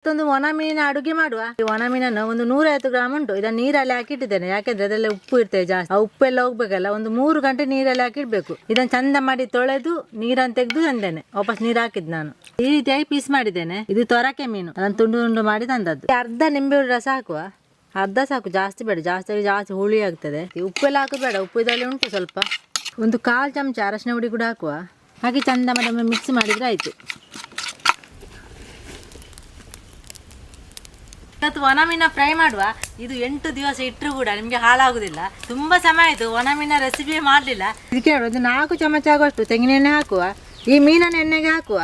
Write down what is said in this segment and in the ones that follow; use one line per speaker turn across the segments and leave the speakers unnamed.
ಮತ್ತೊಂದು ಒಣ ಮೀನಿನ ಅಡುಗೆ ಮಾಡುವ. ಈ ಒಣ ಮೀನನ್ನು ಒಂದು ನೂರೈವತ್ತು ಗ್ರಾಮ್ ಉಂಟು. ಇದನ್ನ ನೀರಲ್ಲಿ ಹಾಕಿಟ್ಟಿದ್ದೇನೆ. ಯಾಕೆಂದ್ರೆ ಅದರಲ್ಲಿ ಉಪ್ಪು ಇರ್ತದೆ ಜಾಸ್ತಿ. ಆ ಉಪ್ಪೆಲ್ಲ ಹೋಗ್ಬೇಕಲ್ಲ, ಒಂದು ಮೂರು ಗಂಟೆ ನೀರಲ್ಲಿ ಹಾಕಿಡ್ಬೇಕು. ಇದನ್ನ ಚಂದ ಮಾಡಿ ತೊಳೆದು ನೀರನ್ನು ತೆಗೆದು ತಂದೇನೆ. ವಾಪಸ್ ನೀರು ಹಾಕಿದ್ ನಾನು. ಈ ರೀತಿಯಾಗಿ ಪೀಸ್ ಮಾಡಿದ್ದೇನೆ. ಇದು ತೊರಕೆ ಮೀನು. ಅದನ್ನು ತುಂಡು ತುಂಡು ಮಾಡಿ ತಂದದ್ದು. ಅರ್ಧ ನಿಂಬೆ ರಸ ಹಾಕುವ. ಅರ್ಧ ಸಾಕು. ಜಾಸ್ತಿ ಬೇಡ. ಜಾಸ್ತಿ ಜಾಸ್ತಿ ಹುಳಿ ಆಗ್ತದೆ. ಉಪ್ಪೆಲ್ಲ ಹಾಕಬೇಡ ಬೇಡ. ಉಪ್ಪು ಇದರಲ್ಲಿ ಉಂಟು ಸ್ವಲ್ಪ. ಒಂದು ಕಾಲು ಚಮಚ ಅರಶಿನ ಹುಡಿ ಕೂಡ ಹಾಕುವ. ಹಾಗೆ ಚಂದ ಮಾಡಿ ಮಿಕ್ಸ್ ಮಾಡಿದ್ರೆ ಆಯ್ತು. ಇವತ್ತು ಒಣ ಮೀನ ಫ್ರೈ ಮಾಡುವ? ಇದು ಎಂಟು ದಿವಸ ಇಟ್ಟರು ಕೂಡ ನಿಮಗೆ ಹಾಳಾಗುದಿಲ್ಲ. ತುಂಬಾ ಸಮಯ ಆಯಿತು ಒಣ ರೆಸಿಪಿ ಮಾಡಲಿಲ್ಲ. ಇದಕ್ಕೆ ಒಂದು ನಾಲ್ಕು ಚಮಚ ಆಗುವಷ್ಟು ತೆಂಗಿನ ಎಣ್ಣೆ ಹಾಕುವ. ಈ ಮೀನನ್ನು ಎಣ್ಣೆಗೆ ಹಾಕುವ.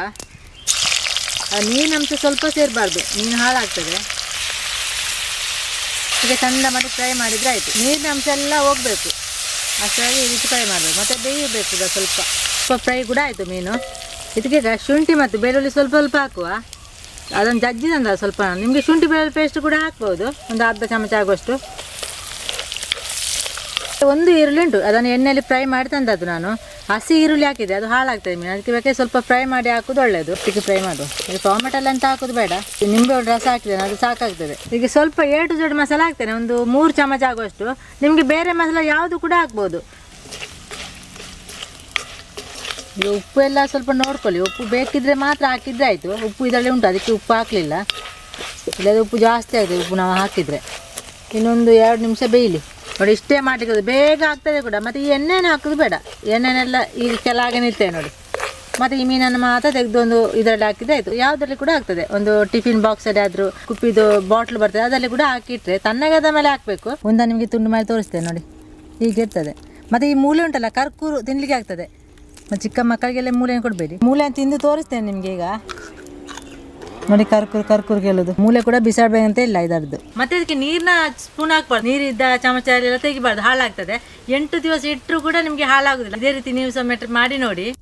ನೀರಿನಂಶ ಸ್ವಲ್ಪ ಸೇರಬಾರ್ದು, ಮೀನು ಹಾಳಾಗ್ತದೆ. ಈಗ ಚಂದ ಮಾಡಿ ಫ್ರೈ ಮಾಡಿದ್ರೆ ಆಯ್ತು. ನೀರಿನ ಅಂಶ ಎಲ್ಲ ಹೋಗ್ಬೇಕು. ಅಷ್ಟಾಗಿ ರೀತಿ ಫ್ರೈ ಮಾಡಬೇಕು. ಮತ್ತೆ ಬೇಯಬೇಕು ಸ್ವಲ್ಪ. ಸ್ವಲ್ಪ ಫ್ರೈ ಕೂಡ ಆಯಿತು ಮೀನು. ಇದಕ್ಕೆ ಶುಂಠಿ ಮತ್ತು ಬೆಳ್ಳುಳ್ಳಿ ಸ್ವಲ್ಪ ಸ್ವಲ್ಪ ಹಾಕುವ. ಅದನ್ನು ಜಜ್ಜಿದಂದ ಸ್ವಲ್ಪ. ನಿಮಗೆ ಶುಂಠಿ ಬೆಳ್ಳುಳ್ಳಿ ಪೇಸ್ಟ್ ಕೂಡ ಹಾಕ್ಬೋದು. ಒಂದು ಅರ್ಧ ಚಮಚ ಆಗುವಷ್ಟು. ಒಂದು ಈರುಳ್ಳಿ ಉಂಟು. ಅದನ್ನು ಎಣ್ಣೆಯಲ್ಲಿ ಫ್ರೈ ಮಾಡಿ ತಂದದ್ದು ನಾನು. ಹಸಿ ಈರುಳ್ಳಿ ಹಾಕಿದೆ ಅದು ಹಾಳಾಗ್ತದೆ ಮೀನು. ಅದಕ್ಕೆ ಬೇಕಾದ್ರೆ ಸ್ವಲ್ಪ ಫ್ರೈ ಮಾಡಿ ಹಾಕೋದು ಒಳ್ಳೆಯದು ಅದಕ್ಕೆ ಫ್ರೈ ಮಾಡು ಟೊಮೆಟೊ ಅಂತ ಹಾಕೋದು ಬೇಡ. ನಿಂಬೆ ಒಂದು ರಸ ಹಾಕಿದ್ದೇನೆ. ಅದು ಸಾಕಾಗ್ತದೆ. ಈಗ ಸ್ವಲ್ಪ ಏಟು ಜೋಡಿ ಮಸಾಲೆ ಹಾಕ್ತೇನೆ. ಒಂದು ಮೂರು ಚಮಚ ಆಗುವಷ್ಟು. ನಿಮಗೆ ಬೇರೆ ಮಸಾಲೆ ಯಾವುದು ಕೂಡ ಹಾಕ್ಬೋದು. ಈಗ ಉಪ್ಪು ಎಲ್ಲ ಸ್ವಲ್ಪ ನೋಡ್ಕೊಳ್ಳಿ. ಉಪ್ಪು ಬೇಕಿದ್ರೆ ಮಾತ್ರ ಹಾಕಿದ್ರೆ ಆಯಿತು. ಉಪ್ಪು ಇದರಲ್ಲಿ ಉಂಟು. ಅದಕ್ಕೆ ಉಪ್ಪು ಹಾಕಲಿಲ್ಲ. ಇಲ್ಲದೆ ಉಪ್ಪು ಜಾಸ್ತಿ ಆಗಿದೆ ಉಪ್ಪು ನಾವು ಹಾಕಿದರೆ. ಇನ್ನೊಂದು ಎರಡು ನಿಮಿಷ ಬೇಯಲಿ. ನೋಡಿ, ಇಷ್ಟೇ ಮಾಡಿಕೊಂಡು ಬೇಗ ಆಗ್ತದೆ ಕೂಡ. ಮತ್ತು ಈ ಎಣ್ಣೆನ ಹಾಕೋದು ಬೇಡ. ಎಣ್ಣೆನೆಲ್ಲ ಈ ಕೆಳಗೆ ನಿಲ್ತೇವೆ ನೋಡಿ. ಮತ್ತು ಈ ಮೀನನ್ನು ಮಾತ್ರ ತೆಗೆದು ಒಂದು ಇದರಲ್ಲಿ ಹಾಕಿದ್ರೆ ಆಯಿತು. ಯಾವುದರಲ್ಲಿ ಕೂಡ ಆಗ್ತದೆ. ಒಂದು ಟಿಫಿನ್ ಬಾಕ್ಸಲ್ಲಿ ಆದರೂ ಕುಪ್ಪಿದು ಬಾಟ್ಲು ಬರ್ತದೆ. ಅದರಲ್ಲಿ ಕೂಡ ಹಾಕಿಟ್ರೆ ತಣ್ಣಗಾದ ಮೇಲೆ ಹಾಕಬೇಕು. ಒಂದು ನಿಮಗೆ ತುಂಡು ಮಾಡಿ ತೋರಿಸ್ತೇನೆ ನೋಡಿ. ಹೀಗೆ ಇರ್ತದೆ ಮತ್ತು ಈ ಮೂಲೆ ಉಂಟಲ್ಲ, ಕರ್ಕೂರು ತಿನ್ನಲಿಕ್ಕೆ ಆಗ್ತದೆ. ಚಿಕ್ಕ ಮಕ್ಕಳಿಗೆಲ್ಲ ಮೂಲೆಯನ್ನು ಕೊಡಬೇಡಿ. ಮೂಳೆ ತಿಂದು ತೋರಿಸ್ತೇನೆ ನಿಮಗೆ ಈಗ. ನೋಡಿ ಕರ್ಕೂರು, ಕರ್ಕುರ್ ಗೆಲ್ಲೋದು ಮೂಲೆ ಕೂಡ ಬಿಸಾಡ್ಬೇಕಂತ ಇಲ್ಲ ಇದರದ್ದು. ಮತ್ತೆ ಅದಕ್ಕೆ ನೀರಿನ ಸ್ಪೂನ್ ಹಾಕ್ಬಾರ್ದು. ನೀರಿದ್ದ ಚಮಚ ಎಲ್ಲ ತೆಗಿಬಾರ್ದು. ಹಾಳಾಗ್ತದೆ. ಎಂಟು ದಿವಸ ಇಟ್ಟರು ಕೂಡ ನಿಮಗೆ ಹಾಳಾಗುದಿಲ್ಲ. ಇದೇ ರೀತಿ ನೀವು ಸಹ ಮಾಡಿ ನೋಡಿ.